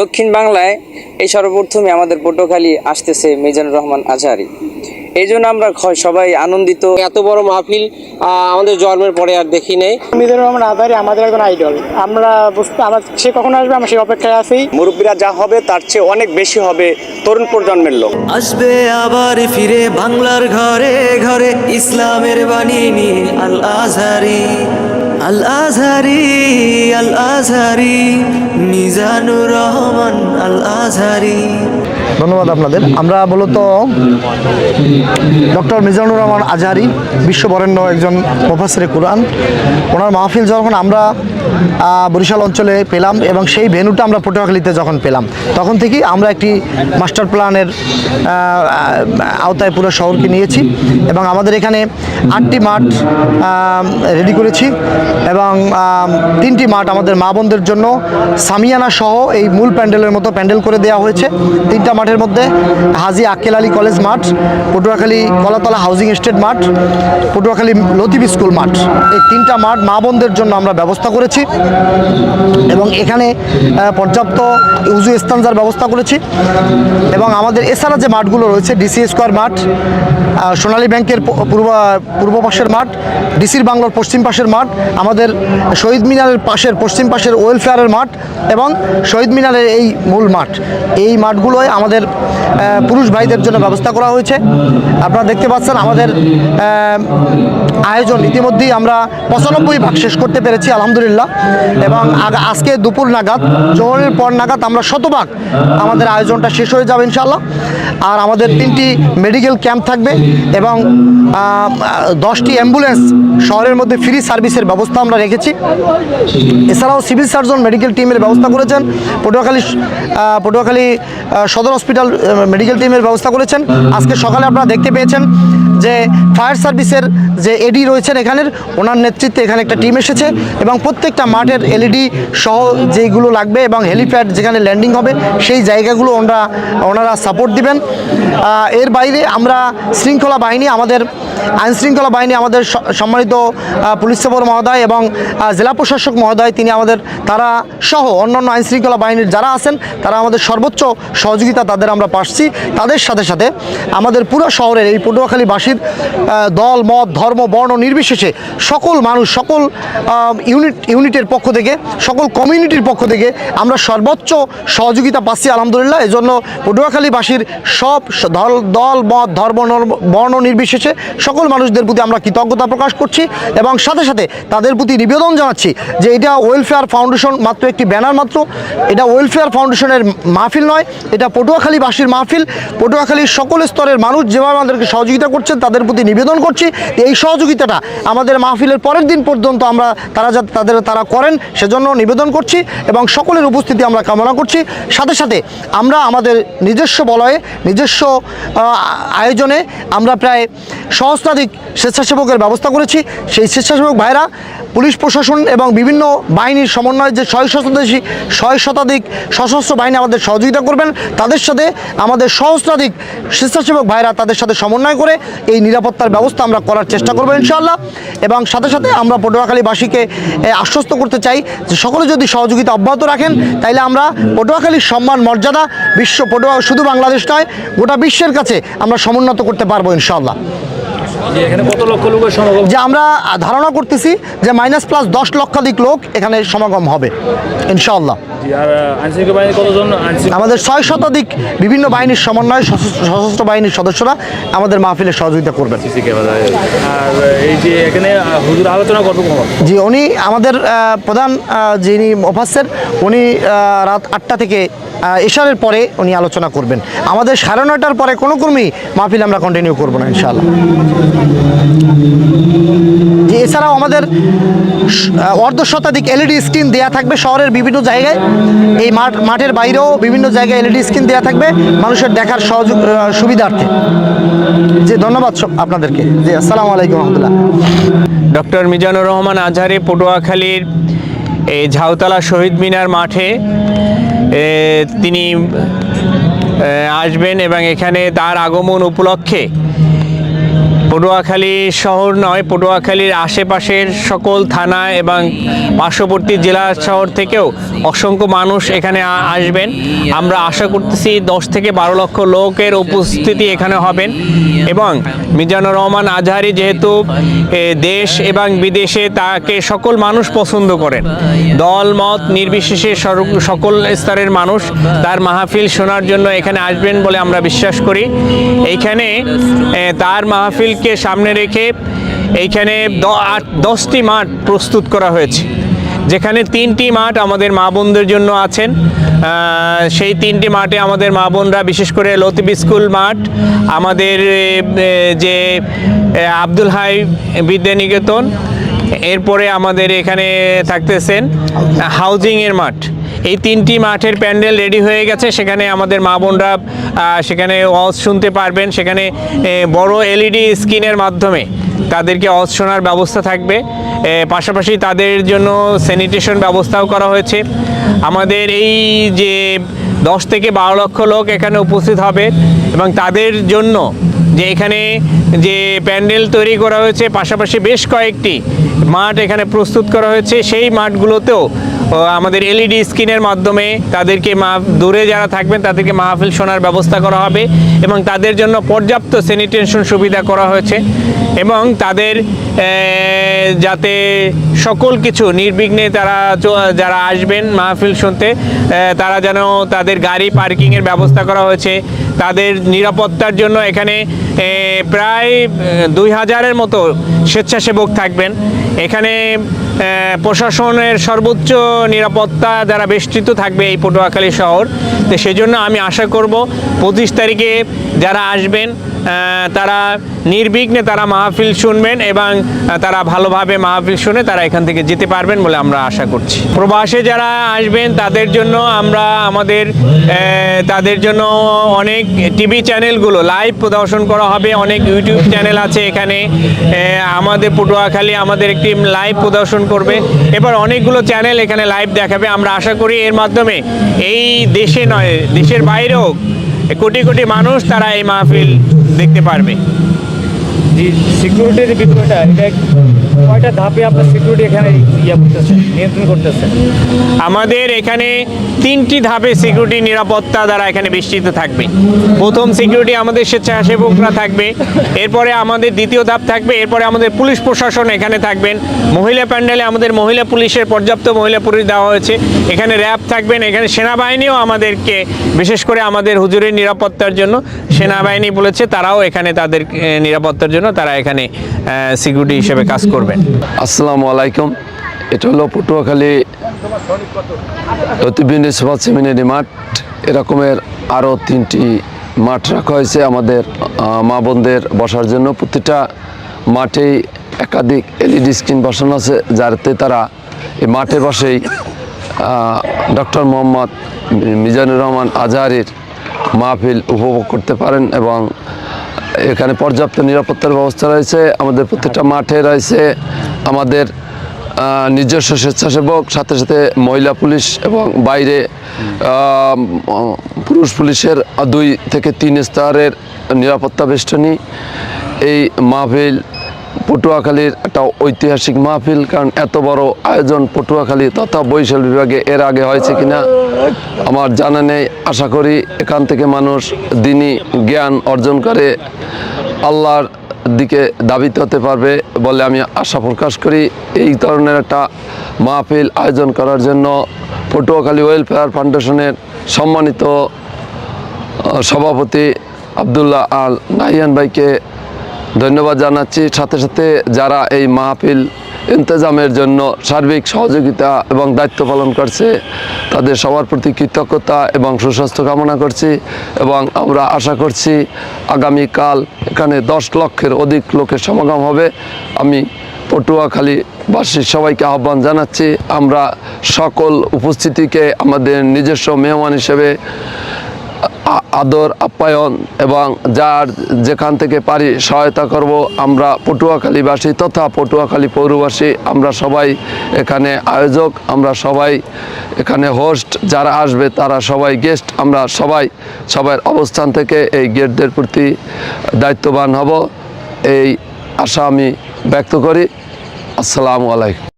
দক্ষিণ বাংলায় এই সর্বপ্রথমে আমাদের পটুয়াখালী আসতেছে মিজানুর রহমান আজহারি। এই জন্য আমরা সবাই আনন্দিত। এত বড় মাহফিল আমাদের জন্মের পরে আর দেখি নেই। মিজানুর রহমান আজহারি আমাদের একজন আইডল আমরা বুঝতে আমার সে কখন আসবে? আমরা সেই অপেক্ষায় আছি। মুরব্বীরা যা হবে তার চেয়ে অনেক বেশি হবে তরুণ প্রজন্মের লোক। আসবে আবার ফিরে বাংলার ঘরে ঘরে ইসলামের বাণী নিয়ে আল আজহারি আল আজহারি আল আজহারি মিজানুর রহমান আল আজহারি ধন্যবাদ আপনাদের। আমরা মূলত ডক্টর মিজানুর রহমান আজহারি বিশ্ব বরেণ্য একজন প্রফেসরে কোরআন। ওনার মাহফিল যখন আমরা বরিশাল অঞ্চলে পেলাম এবং সেই ভেন্যুটা আমরা পটুয়াখালীতে যখন পেলাম, তখন থেকেই আমরা একটি মাস্টার প্ল্যানের আওতায় পুরো শহরকে নিয়েছি এবং আমাদের এখানে আটটি মাঠ রেডি করেছি এবং তিনটি মাঠ আমাদের মা বোনদের জন্য। সামিয়ানা সহ এই মূল প্যান্ডেলের মতো প্যান্ডেল করে দেওয়া হয়েছে। তিনটা মাঠের মধ্যে হাজি আক্কেল আলী কলেজ মাঠ, পটুয়াখালী কলাতলা হাউজিং এস্টেট মাঠ, পটুয়াখালী লতিফ স্কুল মাঠ। এই তিনটা মাঠ মা বোনদের জন্য আমরা ব্যবস্থা করেছি। এবং এখানে পর্যাপ্ত উজু স্থানজার ব্যবস্থা করেছি। এবং আমাদের এছাড়া যে মাঠগুলো রয়েছে ডিসি স্কোয়ার মাঠ সোনালী ব্যাংকের পূর্ব পূর্ব পাশের মাঠ ডিসির বাংলার পশ্চিম পাশের মাঠ, আমাদের শহীদ মিনারের পাশের পশ্চিম পাশের ওয়েলফেয়ারের মাঠ এবং শহীদ মিনারের এই মূল মাঠ। এই মাঠগুলোয় আমাদের পুরুষ ভাইদের জন্য ব্যবস্থা করা হয়েছে। আপনারা দেখতে পাচ্ছেন আমাদের আয়োজন ইতিমধ্যেই আমরা পঁচানব্বই ভাগ শেষ করতে পেরেছি, আলহামদুলিল্লাহ। এবং আজকে দুপুর নাগাদ, জোহরের পর নাগাদ আমরা শতভাগ আমাদের আয়োজনটা শেষ হয়ে যাবে ইনশাল্লাহ আর আমাদের তিনটি মেডিকেল ক্যাম্প থাকবে এবং দশটি অ্যাম্বুলেন্স শহরের মধ্যে ফ্রি সার্ভিসের ব্যবস্থা আমরা রেখেছি। এছাড়াও সিভিল সার্জন মেডিকেল টিমের ব্যবস্থা করেছেন। পটুয়াখালী পটুয়াখালী সদর হসপিটাল মেডিকেল টিমের ব্যবস্থা করেছেন। আজকে সকালে আপনারা দেখতে পেয়েছেন যে ফায়ার সার্ভিসের যে এডি রয়েছেন এখানের, ওনার নেতৃত্বে এখানে একটা টিম এসেছে এবং প্রত্যেকটা মাঠের এলইডি সহ যেইগুলো লাগবে এবং হেলিপ্যাড যেখানে ল্যান্ডিং হবে, সেই জায়গাগুলো ওনারা ওনারা সাপোর্ট দিবেন। এর বাইরে আমরা শৃঙ্খলা বাহিনী আমাদের আইন শৃঙ্খলা বাহিনী আমাদের সম্মানিত পুলিশ সুপার মহোদয় এবং জেলা প্রশাসক মহোদয়, তিনি আমাদের, তারা সহ অন্যান্য আইন শৃঙ্খলা বাহিনীর যারা আছেন, তারা আমাদের সর্বোচ্চ সহযোগিতা তাদের আমরা পাচ্ছি তাদের সাথে সাথে আমাদের পুরো শহরের এই পটুয়াখালীবাসীর দল, মত, ধর্ম, বর্ণ নির্বিশেষে সকল মানুষ, সকল ইউনিট, ইউনিটের পক্ষ থেকে, সকল কমিউনিটির পক্ষ থেকে আমরা সর্বোচ্চ সহযোগিতা পাচ্ছি আলহামদুলিল্লাহ। এই জন্য পটুয়াখালীবাসীর সব দল দল, মত, ধর্ম বর্ণ নির্বিশেষে সকল মানুষদের প্রতি আমরা কৃতজ্ঞতা প্রকাশ করছি এবং সাথে সাথে তাদের প্রতি নিবেদন জানাচ্ছি যে এটা ওয়েলফেয়ার ফাউন্ডেশন মাত্র একটি ব্যানার মাত্র। এটা ওয়েলফেয়ার ফাউন্ডেশনের মাহফিল নয়, এটা পটুয়াখালীবাসীর মাহফিল। পটুয়াখালীর সকল স্তরের মানুষ যেভাবে আমাদেরকে সহযোগিতা করছেন, তাদের প্রতি নিবেদন করছি। এই সহযোগিতাটা আমাদের মাহফিলের পরের দিন পর্যন্ত আমরা তারা যাতে তাদের তারা করেন, সেজন্য নিবেদন করছি এবং সকলের উপস্থিতি আমরা কামনা করছি। সাথে সাথে আমরা আমাদের নিজস্ব বলয়ে, নিজস্ব আয়োজনে আমরা প্রায় সহস্রাধিক স্বেচ্ছাসেবকের ব্যবস্থা করেছি। সেই স্বেচ্ছাসেবক ভাইরা পুলিশ প্রশাসন এবং বিভিন্ন বাহিনীর সমন্বয়ে যে ছয় শতাধিক ছয় শতাধিক সশস্ত্র বাহিনী আমাদের সহযোগিতা করবেন, তাদের সাথে আমাদের সহস্রাধিক স্বেচ্ছাসেবক ভাইরা তাদের সাথে সমন্বয় করে এই নিরাপত্তার ব্যবস্থা আমরা করার চেষ্টা করব ইনশাআল্লাহ। এবং সাথে সাথে আমরা পটুয়াখালীবাসীকে আশ্বস্ত করতে চাই যে সকলে যদি সহযোগিতা অব্যাহত রাখেন, তাইলে আমরা পটুয়াখালীর সম্মান, মর্যাদা, বিশ্ব পটুয়া শুধু বাংলাদেশ নয়, গোটা বিশ্বের কাছে আমরা সমুন্নত করতে পারব ইনশাআল্লাহ। যে আমরা ধারণা করতেছি যে মাইনাস প্লাস দশ লক্ষাধিক লোক এখানে সমাগম হবে আইনশৃঙ্খলা আমাদের ছয় শতাধিক বিভিন্ন বাহিনীর সমন্বয়ে সশস্ত্র বাহিনীর সদস্যরা আমাদের মাহফিলে সহযোগিতা করবেন। জি উনি আমাদের প্রধান যিনি মোফাসের উনি রাত আটটা থেকে এশারের পরে উনি আলোচনা করবেন। আমাদের সাড়ে নয়টার পরে কোনো কর্মী মাহফিল আমরা কন্টিনিউ করব না, ইনশাআল্লাহ। যে এছাড়াও আমাদের অর্ধ শতাধিক এলইডি স্ক্রিন দেওয়া থাকবে শহরের বিভিন্ন জায়গায়। এই মাঠ, মাঠের বাইরেও বিভিন্ন জায়গায় এলইডি স্ক্রিন দেওয়া থাকবে মানুষের দেখার সহযোগ সুবিধার্থে। জি ধন্যবাদ সব আপনাদেরকে। জি আসসালামু আলাইকুম রহমতুল্লাহ। ডক্টর মিজানুর রহমান আজহারি পটুয়াখালীর এই ঝাউতলা শহীদ মিনার মাঠে তিনি আসবেন এবং এখানে তার আগমন উপলক্ষে পটুয়াখালী শহর নয়, পটুয়াখালীর আশেপাশের সকল থানা এবং পার্শ্ববর্তী জেলা শহর থেকেও অসংখ্য মানুষ এখানে আসবেন। আমরা আশা করতেছি দশ থেকে বারো লক্ষ লোকের উপস্থিতি এখানে হবেন এবং মিজানুর রহমান আজহারি যেহেতু দেশ এবং বিদেশে তাকে সকল মানুষ পছন্দ করেন। দল, মত নির্বিশেষে সকল স্তরের মানুষ তার মাহফিল শোনার জন্য এখানে আসবেন বলে আমরা বিশ্বাস করি। এইখানে তার তার মাহফিলকে সামনে রেখে এইখানে দশটি মাঠ প্রস্তুত করা হয়েছে। যেখানে তিনটি মাঠ আমাদের মা বোনদের জন্য আছেন। সেই তিনটি মাঠে আমাদের মা বোনরা, বিশেষ করে লতিফ স্কুল মাঠ, আমাদের যে আব্দুল হাই বিদ্যানিকেতন, এরপরে আমাদের এখানে থাকতেছেন হাউজিংয়ের মাঠ। এই তিনটি মাঠের প্যান্ডেল রেডি হয়ে গেছে। সেখানে আমাদের মা বোনরা সেখানে ওয়াজ শুনতে পারবেন। সেখানে বড় এলইডি স্ক্রিনের মাধ্যমে তাদেরকে অজ শোনার ব্যবস্থা থাকবে। পাশাপাশি তাদের জন্য স্যানিটেশন ব্যবস্থাও করা হয়েছে। আমাদের এই যে দশ থেকে বারো লক্ষ লোক এখানে উপস্থিত হবে এবং তাদের জন্য যে এখানে যে প্যান্ডেল তৈরি করা হয়েছে, পাশাপাশি বেশ কয়েকটি মাঠ এখানে প্রস্তুত করা হয়েছে। সেই মাঠগুলোতেও আমাদের এলইডি স্ক্রিনের মাধ্যমে তাদেরকে মা, দূরে যারা থাকবেন তাদেরকে মাহফিল শোনার ব্যবস্থা করা হবে এবং তাদের জন্য পর্যাপ্ত স্যানিটেশন সুবিধা করা হয়েছে এবং তাদের যাতে সকল কিছু নির্বিঘ্নে তারা যারা আসবেন মাহফিল শুনতে তারা যেন তাদের গাড়ি পার্কিংয়ের ব্যবস্থা করা হয়েছে। তাদের নিরাপত্তার জন্য এখানে প্রায় দুই হাজারের মতো স্বেচ্ছাসেবক থাকবেন। এখানে প্রশাসনের সর্বোচ্চ নিরাপত্তা দ্বারা বেষ্টিত থাকবে এই পটুয়াখালী শহর। তো সেজন্য আমি আশা করব পঁচিশ তারিখে যারা আসবেন তারা নির্বিঘ্নে তারা মাহফিল শুনবেন এবং তারা ভালোভাবে মাহফিল শুনে তারা এখান থেকে যেতে পারবেন বলে আমরা আশা করছি। প্রবাসে যারা আসবেন, তাদের জন্য আমরা আমাদের তাদের জন্য অনেক টিভি চ্যানেলগুলো, লাইভ প্রদর্শন করা হবে, অনেক ইউটিউব চ্যানেল আছে এখানে। আমাদের পটুয়াখালী আমাদের একটি লাইভ প্রদর্শন করবে। এবার অনেকগুলো চ্যানেল এখানে লাইভ দেখাবে। আমরা আশা করি এর মাধ্যমে এই দেশে নয়, দেশের বাইরেও কোটি কোটি মানুষ তারা এই মাহফিল দেখতে পারবে। যে সিকিউরিটির বিষয়টা এটা কয়টা ধাপে আপনার সিকিউরিটি এখানে নিয়ন্ত্রণ করতেছে? আমাদের এখানে তিনটি ধাপে সিকিউরিটি নিরাপত্তা দ্বারা এখানে বিস্তৃত থাকবে। প্রথম সিকিউরিটি আমাদের স্বেচ্ছাসেবকরা থাকবে, এরপরে আমাদের দ্বিতীয় ধাপ থাকবে, এরপরে আমাদের পুলিশ প্রশাসন এখানে থাকবেন। মহিলা প্যান্ডেলে আমাদের মহিলা পুলিশের পর্যাপ্ত মহিলা পুলিশ দেওয়া হয়েছে। এখানে র্যাব থাকবেন, এখানে সেনাবাহিনীও আমাদেরকে, বিশেষ করে আমাদের হুজুরের নিরাপত্তার জন্য, সেনাবাহিনী বলেছে তারাও এখানে তাদের নিরাপত্তার জন্য তারা এখানে সিকিউরিটি হিসেবে কাজ করবেন আসসালামু আলাইকুম। এটা হলো পটুয়াখালী লতিবিন সুভাষ সেমিনারি মাঠ। এরকমের আরও তিনটি মাঠ রাখা হয়েছে আমাদের মা বোনদের বসার জন্য। প্রতিটা মাঠেই একাধিক এলইডি স্ক্রিন বসানো আছে, যাতে তারা এই মাঠের পাশেই ডক্টর মোহাম্মদ মিজানুর রহমান আজহারির মাহফিল উপভোগ করতে পারেন এবং এখানে পর্যাপ্ত নিরাপত্তার ব্যবস্থা রয়েছে, আমাদের প্রত্যেকটা মাঠে রয়েছে, আমাদের নিজস্ব স্বেচ্ছাসেবক, সাথে সাথে মহিলা পুলিশ এবং বাইরে পুরুষ পুলিশের দুই থেকে তিন স্তরের নিরাপত্তা বেষ্টনী। এই মাহফিল পটুয়াখালীর একটা ঐতিহাসিক মাহফিল, কারণ এত বড় আয়োজন পটুয়াখালী তথা বরিশাল বিভাগে এর আগে হয়েছে কিনা আমার জানা নেই। আশা করি এখান থেকে মানুষ দিনই জ্ঞান অর্জন করে আল্লাহর দিকে দাবিত হতে পারবে বলে আমি আশা প্রকাশ করি। এই ধরনের একটা মাহফিল আয়োজন করার জন্য পটুয়াখালী ওয়েলফেয়ার ফাউন্ডেশনের সম্মানিত সভাপতি আবদুল্লাহ আল নাহিয়ান ভাইকে ধন্যবাদ জানাচ্ছি। সাথে সাথে যারা এই মাহফিল ইন্তজামের জন্য সার্বিক সহযোগিতা এবং দায়িত্ব পালন করছে, তাদের সবার প্রতি কৃতজ্ঞতা এবং সুস্বাস্থ্য কামনা করছি এবং আমরা আশা করছি আগামীকাল এখানে দশ লক্ষের অধিক লোকের সমাগম হবে। আমি পটুয়াখালী পটুয়াখালীবাসীর সবাইকে আহ্বান জানাচ্ছি, আমরা সকল উপস্থিতিকে আমাদের নিজস্ব মেহমান হিসেবে আদর, আপ্যায়ন এবং যার যেখান থেকে পারি সহায়তা করব আমরা পটুয়াখালীবাসী তথা পটুয়াখালী পৌরবাসী। আমরা সবাই এখানে আয়োজক, আমরা সবাই এখানে হোস্ট যারা আসবে তারা সবাই গেস্ট আমরা সবাই সবার অবস্থান থেকে এই গেটদের প্রতি দায়িত্ববান হব। এই আশা আমি ব্যক্ত করি। আসসালামু আলাইকুম।